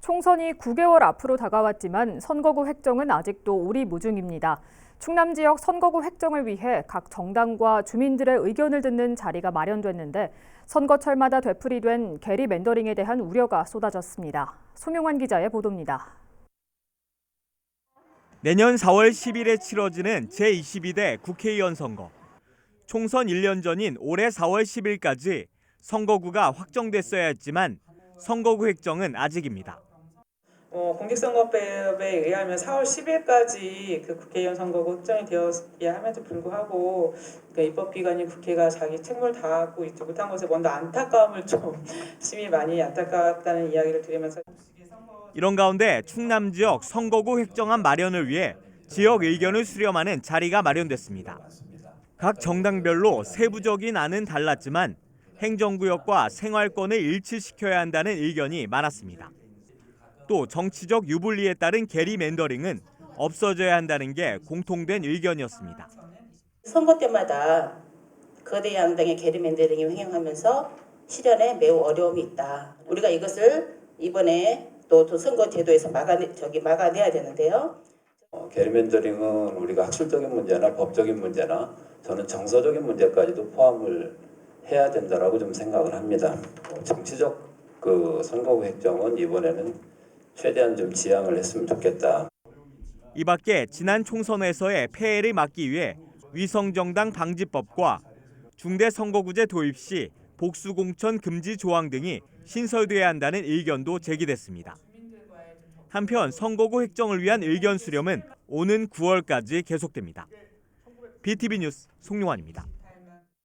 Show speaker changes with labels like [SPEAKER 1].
[SPEAKER 1] 총선이 9개월 앞으로 다가왔지만 선거구 획정은 아직도 오리무중입니다. 충남 지역 선거구 획정을 위해 각 정당과 주민들의 의견을 듣는 자리가 마련됐는데 선거철마다 되풀이된 게리 멘더링에 대한 우려가 쏟아졌습니다. 송용환 기자의 보도입니다.
[SPEAKER 2] 내년 4월 10일에 치러지는 제22대 국회의원 선거. 총선 1년 전인 올해 4월 10일까지 선거구가 확정됐어야 했지만 선거구 획정은 아직입니다.
[SPEAKER 3] 어, 공직선거법에 의하면 4월 10일까지 그 국회의원 선거가 확정이 되었어야 함에도 불구하고 그 입법 기관인 국회가 자기 책무를 다하고 있지 못한 것에 먼저 안타까움을 좀 심히 많이 안타깝다는 이야기를 드리면서
[SPEAKER 2] 이런 가운데 충남 지역 선거구 획정안 마련을 위해 지역 의견을 수렴하는 자리가 마련됐습니다. 각 정당별로 세부적인 안은 달랐지만 행정구역과 생활권을 일치시켜야 한다는 의견이 많았습니다. 또 정치적 유불리에 따른 게리 멘더링은 없어져야 한다는 게 공통된 의견이었습니다.
[SPEAKER 4] 선거 때마다 거대 양당의 게리 맨더링이 횡행하면서 실현에 매우 어려움이 있다. 우리가 이것을 이번에 또, 또 선거 제도에서 막아내 저기 막아내야 되는데요.
[SPEAKER 5] 어, 게리 맨더링은 우리가 학술적인 문제나 법적인 문제나 저는 정서적인 문제까지도 포함을 해야 된다라고 좀 생각을 합니다. 어, 정치적 그 선거구 획정은 이번에는 최대한 좀 지양을 했으면 좋겠다.
[SPEAKER 2] 이 밖에 지난 총선에서의 폐해를 막기 위해 위성정당 방지법과 중대선거구제 도입 시 복수공천 금지 조항 등이 신설돼야 한다는 의견도 제기됐습니다. 한편 선거구 획정을 위한 의견 수렴은 오는 9월까지 계속됩니다. BTV 뉴스 송용환입니다.